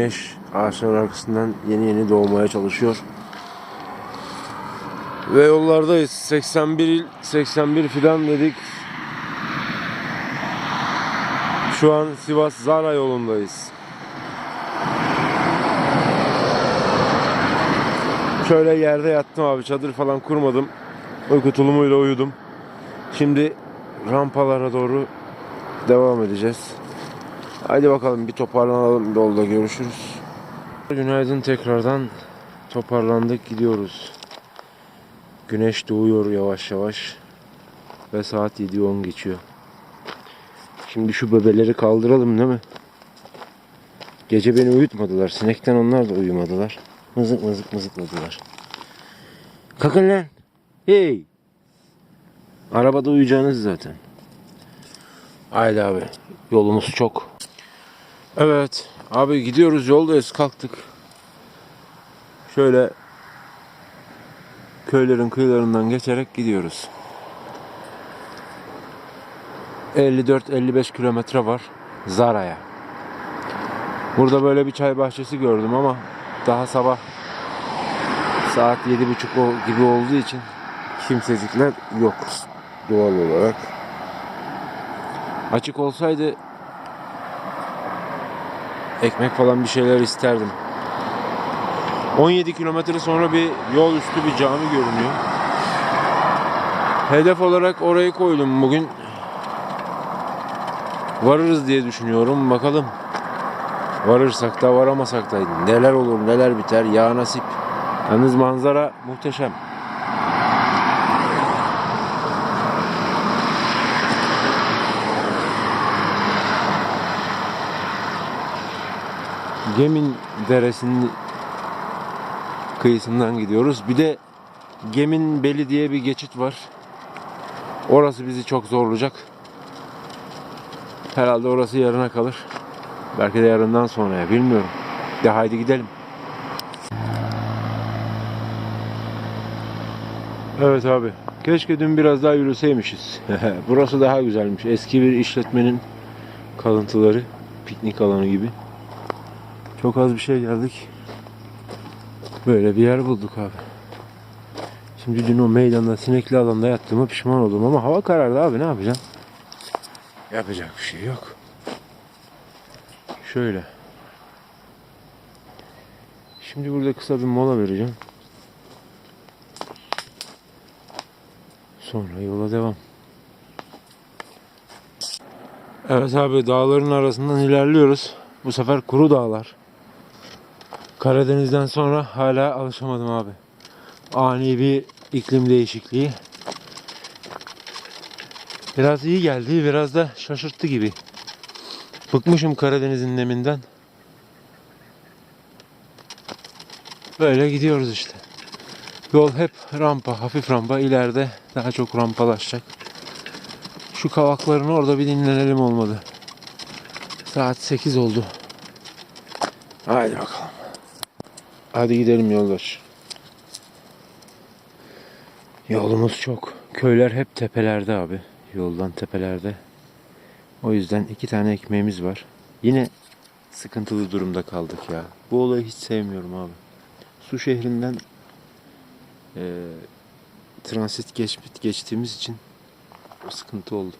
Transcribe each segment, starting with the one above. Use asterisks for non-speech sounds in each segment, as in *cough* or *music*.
güneş ağaçların arkasından yeni yeni doğmaya çalışıyor. Ve yollardayız. 81 il, 81 fidan dedik. Şu an Sivas Zara yolundayız. Şöyle yerde yattım abi. Çadır falan kurmadım. Uyku tulumuyla uyudum. Şimdi rampalara doğru devam edeceğiz. Haydi bakalım bir toparlanalım yolda görüşürüz. Günaydın tekrardan toparlandık gidiyoruz. Güneş doğuyor yavaş yavaş ve saat 7.10 geçiyor. Şimdi şu bebeleri kaldıralım değil mi? Gece beni uyutmadılar. Sinekten onlar da uyumadılar. Mızık mızık mızıkladılar. Kalkın lan. Hey. Arabada uyuyacağınız zaten. Haydi abi. Yolumuz çok. Evet. Abi gidiyoruz yoldayız kalktık. Şöyle köylerin kıyılarından geçerek gidiyoruz. 54-55 kilometre var Zara'ya. Burada böyle bir çay bahçesi gördüm ama daha sabah saat 7.30 o- gibi olduğu için kimsecikler yok doğal olarak. Açık olsaydı ekmek falan bir şeyler isterdim. 17 kilometre sonra bir yol üstü bir cami görünüyor. Hedef olarak orayı koydum bugün. Varırız diye düşünüyorum. Bakalım. Varırsak da varamasak da neler olur neler biter ya nasip. Yalnız manzara muhteşem. Gemin Deresi'nin kıyısından gidiyoruz. Bir de Gemin Beli diye bir geçit var. Orası bizi çok zorlayacak. Herhalde orası yarına kalır. Belki de yarından sonraya bilmiyorum. De haydi gidelim. Evet abi. Keşke dün biraz daha yürüseymişiz. *laughs* Burası daha güzelmiş. Eski bir işletmenin kalıntıları. Piknik alanı gibi. Çok az bir şey geldik. Böyle bir yer bulduk abi. Şimdi dün o meydanda sinekli alanda yattığıma pişman oldum ama hava karardı abi ne yapacağım? Yapacak bir şey yok. Şöyle. Şimdi burada kısa bir mola vereceğim. Sonra yola devam. Evet abi dağların arasından ilerliyoruz. Bu sefer kuru dağlar. Karadeniz'den sonra hala alışamadım abi. Ani bir iklim değişikliği. Biraz iyi geldi, biraz da şaşırttı gibi. Bıkmışım Karadeniz'in neminden. Böyle gidiyoruz işte. Yol hep rampa, hafif rampa. İleride daha çok rampalaşacak. Şu kavakların orada bir dinlenelim olmadı. Saat 8 oldu. Haydi bakalım. Hadi gidelim yoldaş. Yolumuz çok. Köyler hep tepelerde abi. Yoldan tepelerde. O yüzden iki tane ekmeğimiz var. Yine sıkıntılı durumda kaldık ya. Bu olayı hiç sevmiyorum abi. Su şehrinden eee, transit geç, geçtiğimiz için o sıkıntı oldu.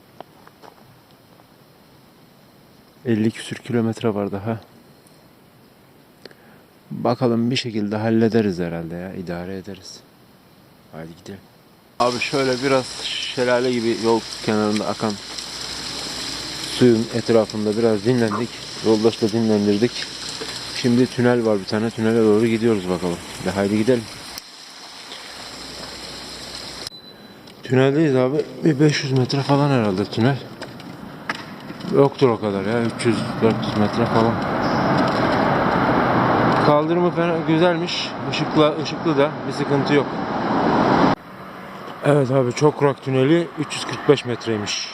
50 küsür kilometre var daha. Bakalım bir şekilde hallederiz herhalde ya. idare ederiz. Haydi gidelim. Abi şöyle biraz şelale gibi yol kenarında akan suyun etrafında biraz dinlendik. Yoldaşla dinlendirdik. Şimdi tünel var bir tane. Tünele doğru gidiyoruz bakalım. De haydi gidelim. Tüneldeyiz abi. Bir 500 metre falan herhalde tünel. Yoktur o kadar ya. 300-400 metre falan. Kaldırımı güzelmiş. Işıkla, ışıklı da bir sıkıntı yok. Evet abi çok kurak tüneli 345 metreymiş.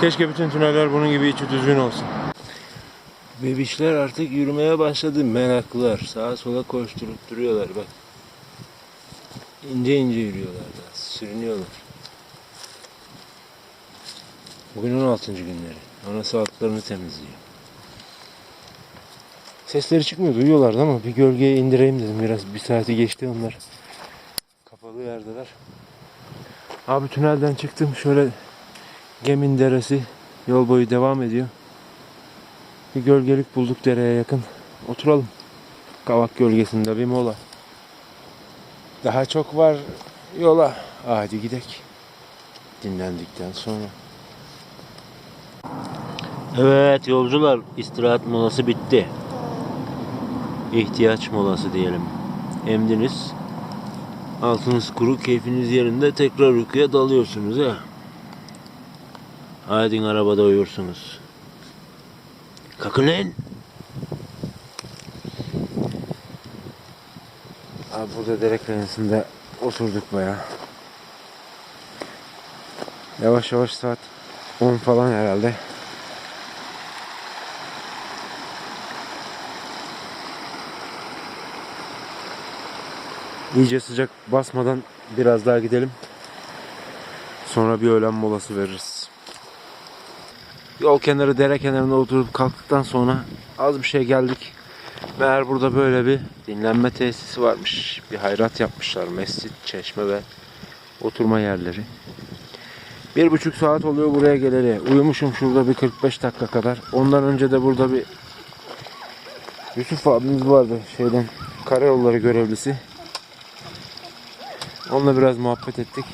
Keşke bütün tüneller bunun gibi içi düzgün olsun. Bebişler artık yürümeye başladı meraklılar. Sağa sola koşturup duruyorlar bak. İnce ince yürüyorlar da sürünüyorlar. Bugün 16. günleri. Anası atlarını temizliyor. Sesleri çıkmıyor duyuyorlardı ama bir gölgeye indireyim dedim biraz. Bir saati geçti onlar. Kapalı yerdeler. Abi tünelden çıktım şöyle Gemin Deresi yol boyu devam ediyor. Bir gölgelik bulduk dereye yakın. Oturalım. Kavak gölgesinde bir mola. Daha çok var yola. Hadi gidek. Dinlendikten sonra. Evet yolcular istirahat molası bitti. İhtiyaç molası diyelim. Emdiniz. Altınız kuru, keyfiniz yerinde tekrar uykuya dalıyorsunuz ha. Haydi arabada uyursunuz. Kalkın. Abi burada dere kıyısında oturduk baya. Yavaş yavaş saat 10 falan herhalde. İyice sıcak basmadan biraz daha gidelim. Sonra bir öğlen molası veririz. Yol kenarı dere kenarında oturup kalktıktan sonra az bir şey geldik. Meğer burada böyle bir dinlenme tesisi varmış. Bir hayrat yapmışlar. Mescit, çeşme ve oturma yerleri. Bir buçuk saat oluyor buraya geleli. Uyumuşum şurada bir 45 dakika kadar. Ondan önce de burada bir Yusuf abimiz vardı şeyden karayolları görevlisi. Onunla biraz muhabbet ettik.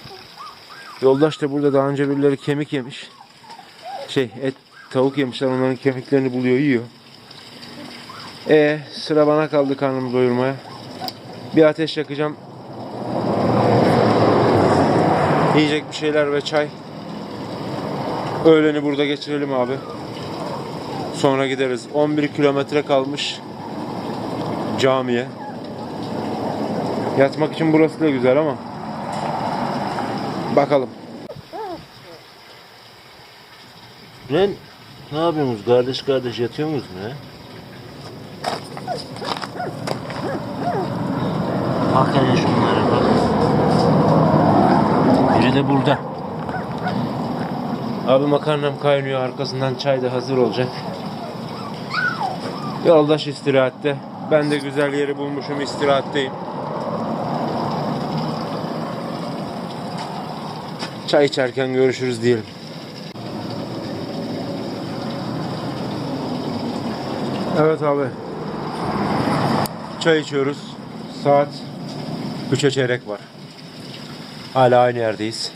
Yoldaş da burada daha önce birileri kemik yemiş. Şey et tavuk yemişler onların kemiklerini buluyor yiyor. E sıra bana kaldı karnımı doyurmaya. Bir ateş yakacağım. Yiyecek bir şeyler ve çay. Öğleni burada geçirelim abi. Sonra gideriz. 11 kilometre kalmış camiye. Yatmak için burası da güzel ama bakalım. Lan ne yapıyorsunuz? Kardeş kardeş yatıyor musunuz ne? Bak hele şunlara bak. Biri de burada. Abi makarnam kaynıyor. Arkasından çay da hazır olacak. Yoldaş istirahatte. Ben de güzel yeri bulmuşum istirahatteyim. Çay içerken görüşürüz diyelim. Evet abi. Çay içiyoruz. Saat 3'e çeyrek var. Hala aynı yerdeyiz.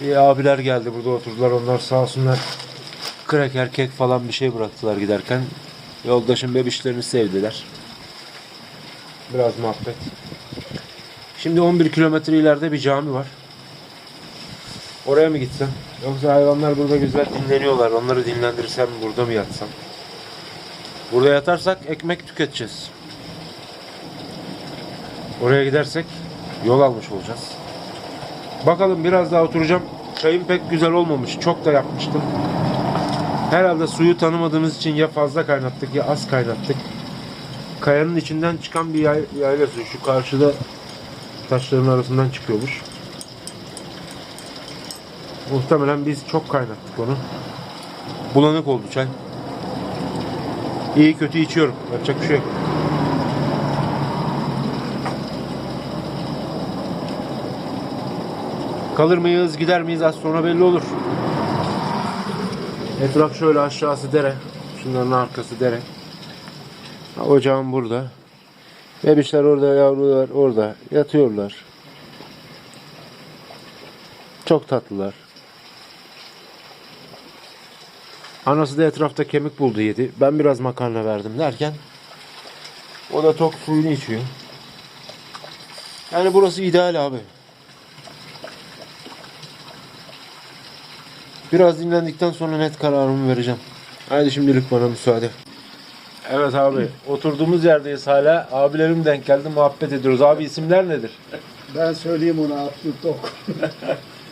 Bir abiler geldi burada oturdular. Onlar sağ olsunlar kraker, kek falan bir şey bıraktılar giderken. Yoldaşın bebişlerini sevdiler. Biraz muhabbet. Şimdi 11 kilometre ileride bir cami var. Oraya mı gitsem? Yoksa hayvanlar burada güzel dinleniyorlar. Onları dinlendirirsem burada mı yatsam? Burada yatarsak ekmek tüketeceğiz. Oraya gidersek yol almış olacağız. Bakalım biraz daha oturacağım. Çayım pek güzel olmamış. Çok da yapmıştım. Herhalde suyu tanımadığımız için ya fazla kaynattık ya az kaynattık. Kayanın içinden çıkan bir yay, yayla suyu. Şu karşıda taşların arasından çıkıyormuş. Muhtemelen biz çok kaynattık onu. Bulanık oldu çay. İyi kötü içiyorum. Yapacak bir şey yok. Kalır mıyız, gider miyiz az sonra belli olur. Etraf şöyle aşağısı dere. Şunların arkası dere. Ocağım burada. Bebişler orada, yavrular orada. Yatıyorlar. Çok tatlılar. Anası da etrafta kemik buldu yedi. Ben biraz makarna verdim derken o da tok suyunu içiyor. Yani burası ideal abi. Biraz dinlendikten sonra net kararımı vereceğim. Haydi şimdilik bana müsaade. Evet abi. Oturduğumuz yerdeyiz hala. Abilerim denk geldi. Muhabbet ediyoruz. Abi isimler nedir? Ben söyleyeyim ona Abdül Tok.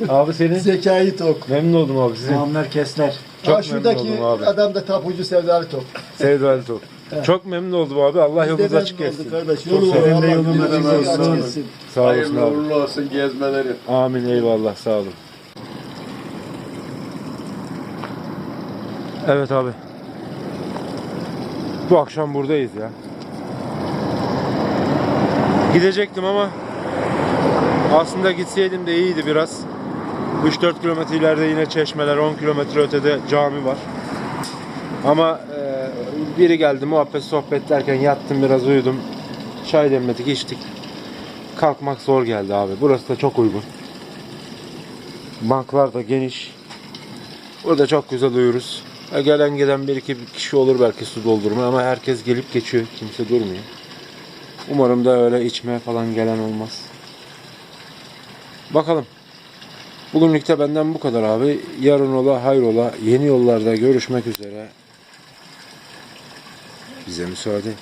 Abi senin? Zekai Tok. Memnun oldum abi sizin. Muammer Kesler. Çok Aa, memnun oldum abi. adam da tapucu Sevdali Tok. Sevdali Tok. Çok memnun oldum abi. Allah yolunuzu açık etsin. Kardeş, yolu var. Senin de Allah yolun yolunuzu açık etsin. Sağ olasın Hayırlı abi. uğurlu olsun gezmeleri. Amin eyvallah sağ olun. Evet abi. Bu akşam buradayız ya. Gidecektim ama aslında gitseydim de iyiydi biraz. 3-4 kilometre ileride yine çeşmeler, 10 kilometre ötede cami var. Ama e, biri geldi muhabbet sohbet derken yattım biraz uyudum. Çay demledik içtik. Kalkmak zor geldi abi. Burası da çok uygun. Banklar da geniş. Burada çok güzel uyuruz. Gelen giden bir iki kişi olur belki su doldurma ama herkes gelip geçiyor. Kimse durmuyor. Umarım da öyle içmeye falan gelen olmaz. Bakalım. Bugünlük de benden bu kadar abi. Yarın ola hayrola yeni yollarda görüşmek üzere. Bize müsaade.